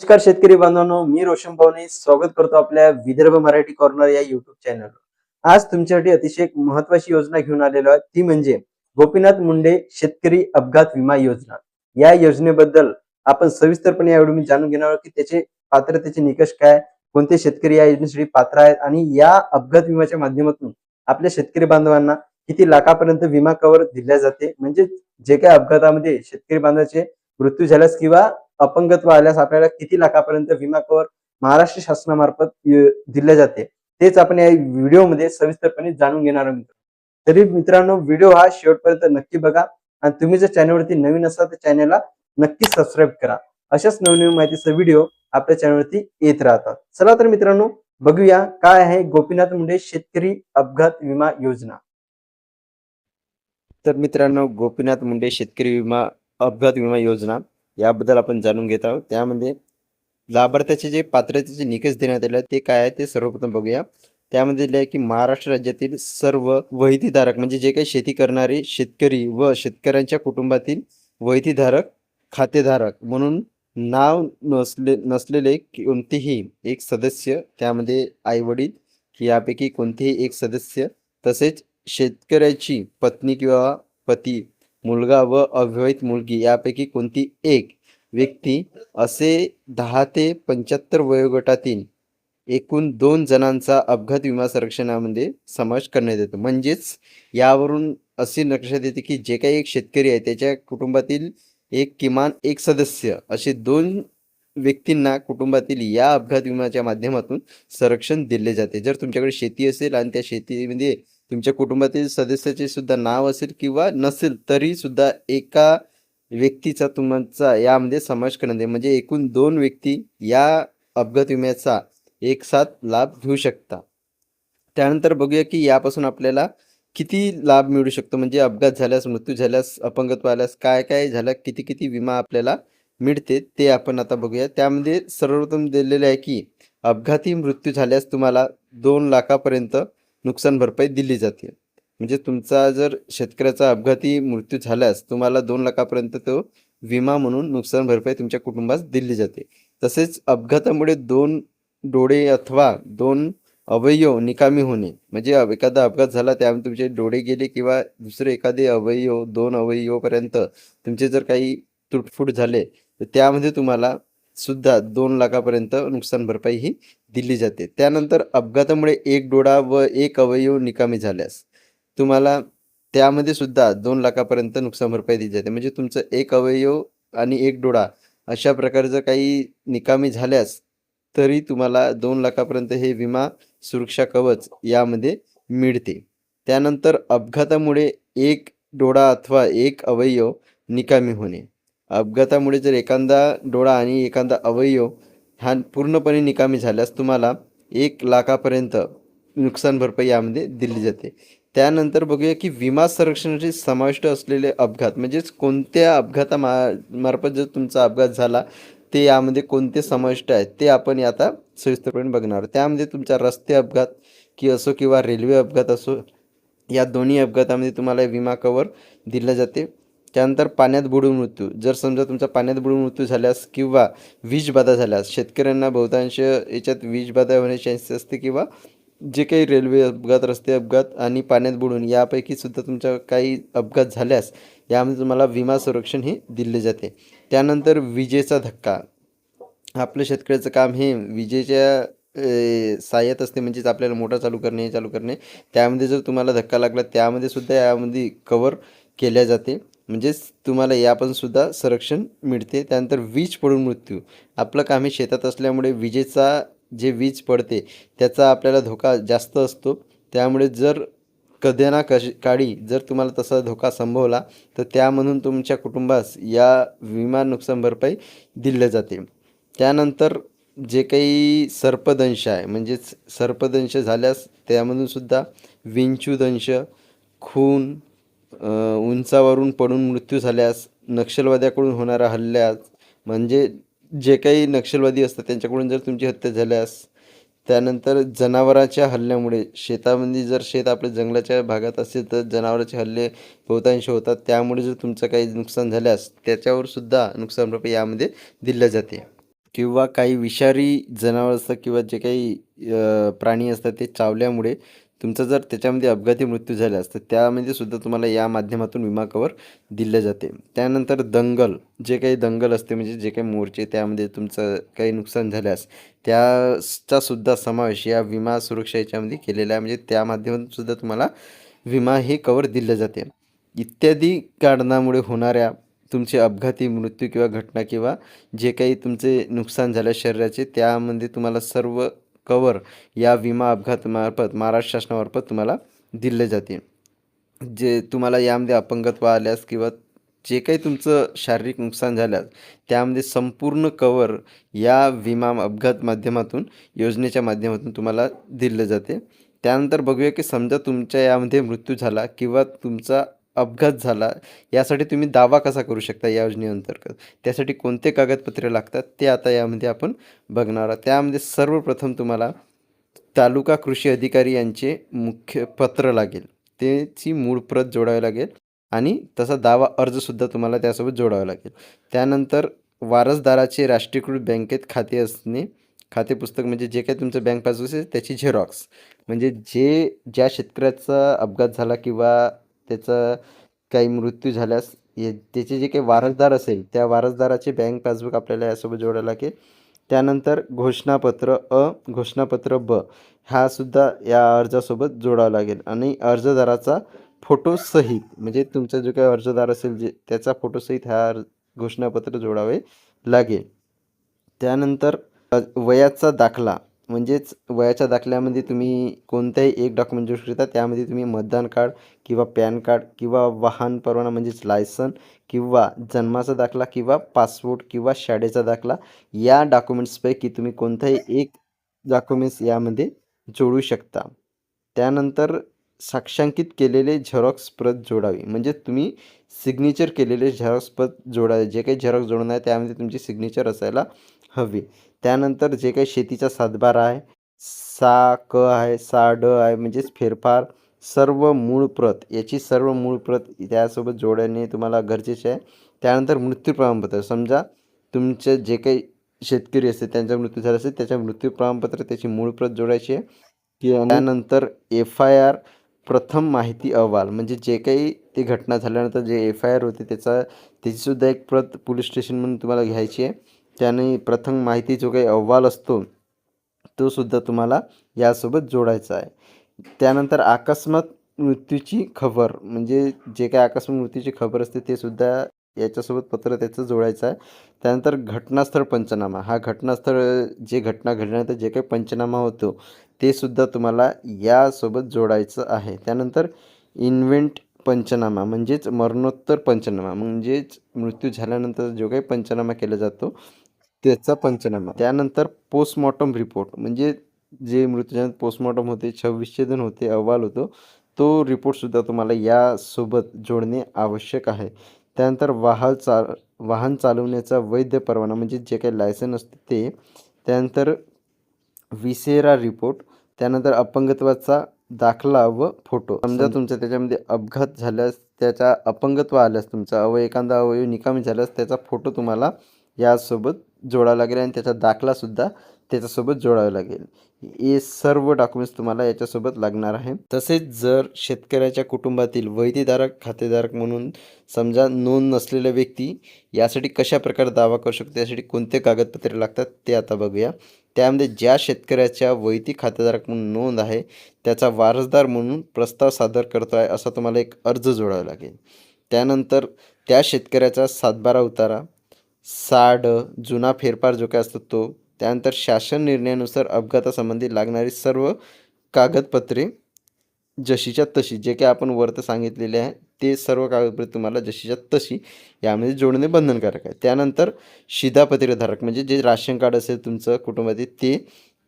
नमस्कार शेतकरी बांधवांनो मी रोशन भावने स्वागत करतो आपल्या विदर्भ मराठी कॉर्नर या युट्यूब चॅनलवर आज तुमच्यासाठी अतिशय महत्वाची योजना घेऊन आलेलो आहे. ती म्हणजे गोपीनाथ मुंडे शेतकरी अपघात विमा योजना. या योजनेबद्दल आपण सविस्तरपणे यावेळी मी जाणून घेणार आहोत की त्याचे पात्रतेचे निकष काय कोणते शेतकरी या योजनेसाठी पात्र आहेत आणि या अपघात विम्याच्या माध्यमातून आपल्या शेतकरी बांधवांना किती लाखापर्यंत विमा कव्हर दिल्या जाते. म्हणजे जे काही अपघातामध्ये शेतकरी बांधवाचे मृत्यू झाल्यास किंवा अपंगत्व आल्यास आपल्याला किती लाखापर्यंत विमा कवर महाराष्ट्र शासनामार्फत दिले जाते. तेच आपण या व्हिडिओमध्ये सविस्तरपणे जाणून घेणार आहोत मित्र तरी मित्रांनो व्हिडिओ हा शेवटपर्यंत नक्की बघा आणि तुम्ही जर चॅनलवरती नवीन असाल तर चॅनलला नक्की सबस्क्राईब करा. अशाच नवनवीन माहितीचा व्हिडिओ आपल्या चॅनलवरती येत राहतात. चला तर मित्रांनो बघूया काय आहे गोपीनाथ मुंडे शेतकरी अपघात विमा योजना. तर मित्रांनो गोपीनाथ मुंडे शेतकरी विमा अपघात विमा योजना. याबद्दल आपण जाणून घेत आहोत. त्यामध्ये लाभार्थ्याचे जे पात्रतेचे निकष देण्यात आले ते काय आहे ते सर्वप्रथम बघूया. त्यामध्ये दिले आहे की महाराष्ट्र राज्यातील सर्व वहितीधारक म्हणजे जे काही शेती करणारे शेतकरी व शेतकऱ्यांच्या कुटुंबातील वहितीधारक खातेधारक म्हणून नाव नसले नसलेले कोणतेही एक सदस्य त्यामध्ये आई वडील यापैकी कोणतेही एक सदस्य तसेच शेतकऱ्याची पत्नी किंवा पती मुलगा व अविवाहित मुलगी यापैकी कोणती एक व्यक्ती असे दहा ते पंच्याहत्तर वयोगटातील एकूण दोन जणांचा अपघात विमा संरक्षणामध्ये समावेश करण्यात येतो. म्हणजेच यावरून असे लक्षात येते की जे काही एक शेतकरी आहे त्याच्या कुटुंबातील एक किमान एक सदस्य असे दोन व्यक्तींना कुटुंबातील या अपघात विम्याच्या माध्यमातून संरक्षण दिले जाते. जर तुमच्याकडे शेती असेल आणि त्या शेतीमध्ये तुमच्या कुटुंबातील सदस्याचे सुद्धा नाव असेल किंवा नसेल तरी सुद्धा एका व्यक्तीचा तुमचा यामध्ये समावेश करण्यात येईल. म्हणजे एकूण दोन व्यक्ती या अपघात विम्याचा एक साथ लाभ घेऊ शकता. त्यानंतर बघूया की यापासून आपल्याला किती लाभ मिळू शकतो. म्हणजे अपघात झाल्यास मृत्यू झाल्यास अपंगत्व आल्यास काय काय झालं किती किती विमा आपल्याला मिळते ते आपण आता बघूया. त्यामध्ये सर्वप्रथम दिलेले आहे की अपघाती मृत्यू झाल्यास तुम्हाला दोन लाखापर्यंत नुकसान भरपाई दिली जाते. म्हणजे तुमचा जर शेतकऱ्याचा अपघाती मृत्यू झाल्यास तुम्हाला दोन लाखापर्यंत तो विमा म्हणून नुकसान भरपाई तुमच्या कुटुंबास दिली जाते. तसेच अपघातामुळे दोन डोळे अथवा दोन अवयव निकामी होणे म्हणजे एखादा अपघात झाला त्यामध्ये तुमचे डोळे गेले किंवा दुसरे एखादे अवयव दोन अवयवपर्यंत तुमचे जर काही तुटफूट झाले तर त्यामध्ये तुम्हाला सुद्धा दोन लाखापर्यंत नुकसान भरपाई ही दिली जाते. त्यानंतर अपघातामुळे एक डोळा व एक अवयव निकामी झाल्यास तुम्हाला त्यामध्ये सुद्धा दोन लाखापर्यंत नुकसान भरपाई दिली जाते. म्हणजे तुमचं एक अवयव आणि एक डोळा अशा प्रकारचं काही निकामी झाल्यास तरी तुम्हाला दोन लाखापर्यंत हे विमा सुरक्षा कवच यामध्ये मिळते. त्यानंतर अपघातामुळे एक डोळा अथवा एक अवयव निकामी होणे. अपघातामुळे जर एखादा डोळा आणि एखादा अवयव हा पूर्णपणे निकामी झाल्यास तुम्हाला एक लाखापर्यंत नुकसान भरपाई यामध्ये दिली जाते. त्यानंतर बघूया की विमा संरक्षणाचे समाविष्ट असलेले अपघात म्हणजेच कोणत्या अपघातामा मार्फत जर तुमचा अपघात झाला ते यामध्ये कोणते समाविष्ट आहेत ते आपण आता सविस्तरपणे बघणार. त्यामध्ये तुमचा रस्ते अपघात की असो किंवा रेल्वे अपघात असो या दोन्ही अपघातामध्ये तुम्हाला विमा कवर दिलं जाते. त्यानंतर पाण्यात बुडून मृत्यू. जर समजा तुमचा पाण्यात बुडून मृत्यू झाल्यास किंवा वीजबाधा झाल्यास शेतकऱ्यांना बहुतांश याच्यात वीजबाधा होण्याची चान्सेस असते किंवा जे काही रेल्वे अपघात रस्ते अपघात आणि पाण्यात बुडून यापैकी सुद्धा तुमच्या काही अपघात झाल्यास यामध्ये तुम्हाला विमा संरक्षण हे दिले जाते. त्यानंतर विजेचा धक्का. आपलं शेतकऱ्याचं काम हे विजेच्या सहाय्यात असते म्हणजेच आपल्याला मोटर चालू करणे हे चालू करणे. त्यामध्ये जर तुम्हाला धक्का लागला त्यामध्ये सुद्धा यामध्ये कवर केल्या जाते. म्हणजेच तुम्हाला यापासूनसुद्धा संरक्षण मिळते. त्यानंतर वीज पडून मृत्यू. आपलं काम हे शेतात असल्यामुळे विजेचा जे वीज पडते त्याचा आपल्याला धोका जास्त असतो. त्यामुळे जर कधी ना कशी काळी जर तुम्हाला तसा धोका संभवला तर त्यामधून तुमच्या कुटुंबास या विमा नुकसान भरपाई दिले जाते. त्यानंतर जे काही सर्पदंश आहे म्हणजेच सर्पदंश झाल्यास त्यामधूनसुद्धा विंचूदंश खून उंचावरून पडून मृत्यू झाल्यास नक्षलवाद्याकडून होणारा हल्ल्यास म्हणजे जे काही नक्षलवादी असतात त्यांच्याकडून जर तुमची हत्या झाल्यास त्यानंतर जनावराच्या हल्ल्यामुळे शेतामध्ये जर शेत आपल्या जंगलाच्या भागात असेल तर जनावराचे हल्ले बहुतांश होतात. त्यामुळे जर तुमचं काही नुकसान झाल्यास त्याच्यावर सुद्धा नुकसान भरपाई यामध्ये दिल्या जाते. किंवा काही विषारी जनावर असतात किंवा जे काही प्राणी असतात ते चावल्यामुळे तुमचा जर त्याच्यामध्ये अपघाती मृत्यू झाल्यास तर त्यामध्ये सुद्धा तुम्हाला या माध्यमातून विमा कवर दिलं जाते. त्यानंतर दंगल जे काही दंगल असते म्हणजे जे काही मोर्चे त्यामध्ये तुमचं काही नुकसान झाल्यास त्याचा सुद्धा समावेश या विमा सुरक्षा याच्यामध्ये केलेला आहे. म्हणजे त्या माध्यमातून सुद्धा तुम्हाला विमा हे कवर दिले जाते. इत्यादी कारणामुळे होणाऱ्या तुमचे अपघाती मृत्यू किंवा घटना किंवा जे काही तुमचे नुकसान झालं शरीराचे त्यामध्ये तुम्हाला सर्व कवर या विमा अपघातमार्फत महाराष्ट्र शासनामार्फत तुम्हाला दिले जाते. जे तुम्हाला यामध्ये अपंगत्व आल्यास किंवा जे काही तुमचं शारीरिक नुकसान झाल्यास त्यामध्ये संपूर्ण कवर या विमा अपघात माध्यमातून योजनेच्या माध्यमातून तुम्हाला दिलं जाते. त्यानंतर बघूया की समजा तुमच्या यामध्ये मृत्यू झाला किंवा तुमचा अपघात झाला यासाठी तुम्ही दावा कसा करू शकता या योजनेअंतर्गत? त्यासाठी कोणते कागदपत्रे लागतात ते आता यामध्ये आपण बघणार आहोत. त्यामध्ये सर्वप्रथम तुम्हाला तालुका कृषी अधिकारी यांचे मुख्य पत्र लागेल. त्याची मूळ प्रत जोडावी लागेल आणि तसा दावा अर्जसुद्धा तुम्हाला त्यासोबत जोडावा लागेल. त्यानंतर वारसदाराचे राष्ट्रीयकृत बँकेत खाते असणे खाते पुस्तक म्हणजे जे काही तुमचं बँक पासबुक असेल त्याची झेरॉक्स. म्हणजे जे ज्या शेतकऱ्याचा अपघात झाला किंवा त्याचा काही मृत्यू झाल्यास हे त्याचे जे काही वारसदार असेल त्या वारसदाराचे बँक पासबुक आपल्याला यासोबत जोडावं लागेल. त्यानंतर घोषणापत्र अ घोषणापत्र ब हा सुद्धा या अर्जासोबत जोडावा लागेल. आणि अर्जदाराचा फोटोसहित म्हणजे तुमचा जो काही अर्जदार असेल जे त्याचा फोटोसहित हा अर्ज घोषणापत्र जोडावे लागेल. त्यानंतर वयाचा दाखला म्हणजेच वयाच्या दाखल्यामध्ये तुम्ही कोणत्याही एक डॉक्युमेंट जोडू शकता. त्यामध्ये तुम्ही मतदान कार्ड किंवा पॅन कार्ड किंवा वाहन परवाना म्हणजेच लायसन किंवा जन्माचा दाखला किंवा पासपोर्ट किंवा शाळेचा दाखला या डॉक्युमेंट्सपैकी तुम्ही कोणताही एक डॉक्युमेंट्स यामध्ये जोडू शकता. त्यानंतर साक्षांकित केलेले झेरॉक्स प्रत जोडावी. म्हणजे तुम्ही सिग्नेचर केलेले झेरॉक्स प्रत जोडावे. जे काही झेरॉक्स जोडणार आहे त्यामध्ये तुमची सिग्नेचर असायला हवी. त्यानंतर जे काही शेतीचा सातबार आहे सा क आहे सा ड आहे म्हणजेच फेरफार सर्व मूळ प्रत याची सर्व मूळ प्रत त्यासोबत जोडणे तुम्हाला गरजेचे आहे. त्यानंतर मृत्यू प्रमाणपत्र समजा तुमचे जे काही शेतकरी असते त्यांचा मृत्यू झाला असेल त्याच्या मृत्यू प्रमाणपत्र त्याची मूळ प्रत जोडायची आहे. की त्यानंतर एफ आय आर प्रथम माहिती अहवाल म्हणजे जे काही ती घटना झाल्यानंतर जे एफ आय आर होते त्याचा त्याचीसुद्धा एक प्रत पोलीस स्टेशन म्हणून तुम्हाला घ्यायची आहे. त्याने प्रथम माहिती जो काही अहवाल असतो तो सुद्धा तुम्हाला यासोबत जोडायचा आहे. त्यानंतर अकस्मात मृत्यूची खबर म्हणजे जे काही अकस्मात मृत्यूची खबर असते ते सुद्धा याच्यासोबत पत्र त्याचं जोडायचं आहे. त्यानंतर घटनास्थळ पंचनामा हा घटनास्थळ जे घटना घडल्यानंतर जे काही पंचनामा होतो ते सुद्धा तुम्हाला यासोबत जोडायचं आहे. त्यानंतर इन्व्हेंट पंचनामा म्हणजेच मरणोत्तर पंचनामा म्हणजेच मृत्यू झाल्यानंतर जो काही पंचनामा केला जातो त्याचा पंचनामा. त्यानंतर पोस्टमॉर्टम रिपोर्ट म्हणजे जे मृत्यूजन पोस्टमॉर्टम होते छव्वीसशे होते अहवाल होतो तो रिपोर्टसुद्धा तुम्हाला यासोबत जोडणे आवश्यक आहे. त्यानंतर वाहन चा वाहन चालवण्याचा वैध परवाना म्हणजे जे काही लायसन असते ते. त्यानंतर विसेरा रिपोर्ट त्यानंतर अपंगत्वाचा दाखला व फोटो. समजा तुमचा त्याच्यामध्ये अपघात झाल्यास त्याचा अपंगत्व आल्यास तुमचा अवय एखादा अवयव निकामी झाल्यास त्याचा फोटो तुम्हाला यासोबत जोडावा लागेल आणि त्याचा दाखलासुद्धा त्याच्यासोबत जोडावे लागेल. हे सर्व डॉक्युमेंट्स तुम्हाला याच्यासोबत लागणार आहे. तसेच जर शेतकऱ्याच्या कुटुंबातील वैधीधारक खातेधारक म्हणून समजा नोंद नसलेल्या व्यक्ती यासाठी कशा प्रकारे दावा करू शकतो? यासाठी कोणते कागदपत्रे लागतात? ते आता बघूया. त्यामध्ये ज्या शेतकऱ्याच्या वैती खातेधारक म्हणून नोंद आहे त्याचा वारसदार म्हणून प्रस्ताव सादर करतो आहे असा तुम्हाला एक अर्ज जोडावा लागेल. त्यानंतर त्या शेतकऱ्याचा सातबारा उतारा साड जुना फेरफार जो काय असतो तो त्यानंतर शासन निर्णयानुसार अपघातासंबंधी लागणारी सर्व कागदपत्रे जशीच्या तशी जे काही आपण वरतं सांगितलेले आहे ते सर्व कागदपत्रे तुम्हाला जशीच्या तशी यामध्ये जोडणे बंधनकारक आहे. त्यानंतर शिधापत्रेधारक म्हणजे जे राशन कार्ड असेल तुमचं कुटुंबातील ते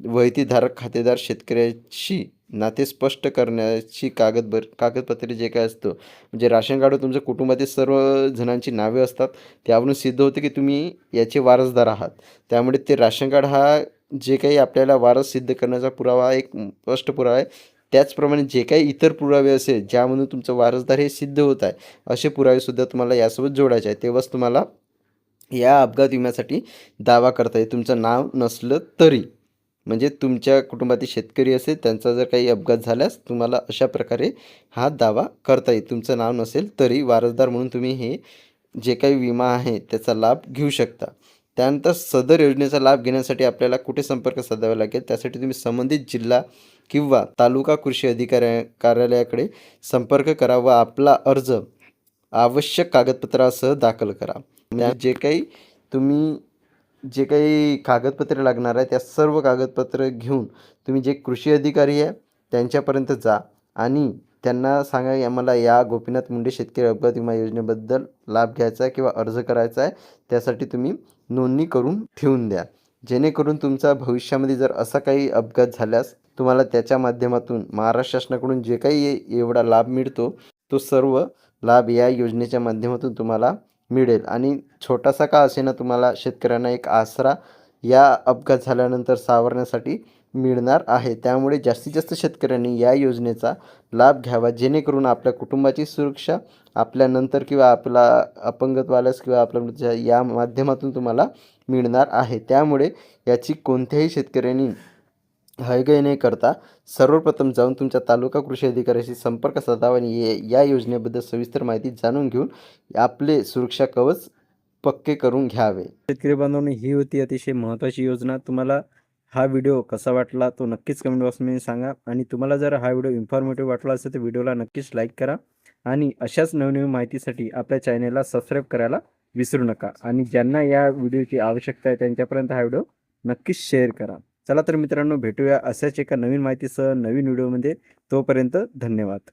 वैतीधारक खातेदार शेतकऱ्याशी नाते स्पष्ट करण्याची कागदबर कागदपत्रे जे काय असतं म्हणजे राशन कार्डवर तुमच्या कुटुंबातील सर्व जणांची नावे असतात त्यावरून सिद्ध होते की तुम्ही याचे वारसदार आहात. त्यामुळे ते राशन कार्ड हा जे काही आपल्याला वारस सिद्ध करण्याचा पुरावा एक स्पष्ट पुरावा आहे. त्याचप्रमाणे जे काही इतर पुरावे असेल ज्यामधून तुमचं वारसदार हे सिद्ध होत आहे असे पुरावेसुद्धा तुम्हाला यासोबत जोडायचे आहे तेव्हाच तुम्हाला या अपघात विम्यासाठी दावा करता येईल. तुमचं नाव नसलं तरी. म्हणजे तुमच्या कुटुंबातील शेतकरी असेल त्यांचा जर काही अपघात झाल्यास तुम्हाला अशा प्रकारे हा दावा करता येईल. तुमचं नाव नसेल तरी वारसदार म्हणून तुम्ही हे जे काही विमा आहे त्याचा लाभ घेऊ शकता. त्यानंतर सदर योजनेचा लाभ घेण्यासाठी आपल्याला कुठे संपर्क साधावा लागेल? त्यासाठी तुम्ही संबंधित जिल्हा किंवा तालुका कृषी अधिकाऱ्या कार्यालयाकडे संपर्क करा व आपला अर्ज आवश्यक कागदपत्रासह दाखल करा. त्या जे काही तुम्ही जे काही कागदपत्रे लागणार आहे त्या सर्व कागदपत्र घेऊन तुम्ही जे कृषी अधिकारी आहे त्यांच्यापर्यंत जा आणि त्यांना सांगा की आम्हाला या गोपीनाथ मुंडे शेतकरी अपघात विमा योजनेबद्दल लाभ घ्यायचा आहे किंवा अर्ज करायचा आहे त्यासाठी तुम्ही नोंदणी करून ठेवून द्या. जेणेकरून तुमचा भविष्यामध्ये जर असा काही अपघात झाल्यास तुम्हाला त्याच्या माध्यमातून महाराष्ट्र शासनाकडून जे काही एवढा लाभ मिळतो तो सर्व लाभ या योजनेच्या माध्यमातून तुम्हाला मिळेल. आणि छोटासा का असेना तुम्हाला शेतकऱ्यांना एक आसरा या अपघात झाल्यानंतर सावरण्यासाठी मिळणार आहे. त्यामुळे जास्तीत जास्त शेतकऱ्यांनी या योजनेचा लाभ घ्यावा. जेणेकरून आपल्या कुटुंबाची सुरक्षा आपल्यानंतर किंवा आपला अपंगत्व आल्यास किंवा आपल्या या माध्यमातून तुम्हाला मिळणार आहे. त्यामुळे याची कोणत्याही शेतकऱ्यांनी हयगय न करता. सर्वप्रथम जाऊन तुमच्या तालुका कृषी अधिकाऱ्याशी संपर्क साधावा आणि ये- या योजनेबद्दल सविस्तर माहिती जाणून घेऊन आपले सुरक्षा कवच पक्के करून घ्यावे. शेतकरी बांधवांनो ही होती अतिशय महत्त्वाची योजना. तुम्हाला हा व्हिडिओ कसा वाटला तो नक्कीच कमेंट बॉक्समध्ये सांगा. आणि तुम्हाला जर हा व्हिडिओ इन्फॉर्मेटिव्ह वाटला असेल तर व्हिडिओला नक्कीच लाईक करा. आणि अशाच नवनवीन माहितीसाठी आपल्या चॅनेलला सबस्क्राईब करायला विसरू नका. आणि ज्यांना या व्हिडिओची आवश्यकता आहे त्यांच्यापर्यंत हा व्हिडिओ नक्कीच शेअर करा. चला तर मित्रांनो भेटूया अशाच एका नवीन माहितीसह नवीन व्हिडिओमध्ये. तोपर्यंत धन्यवाद.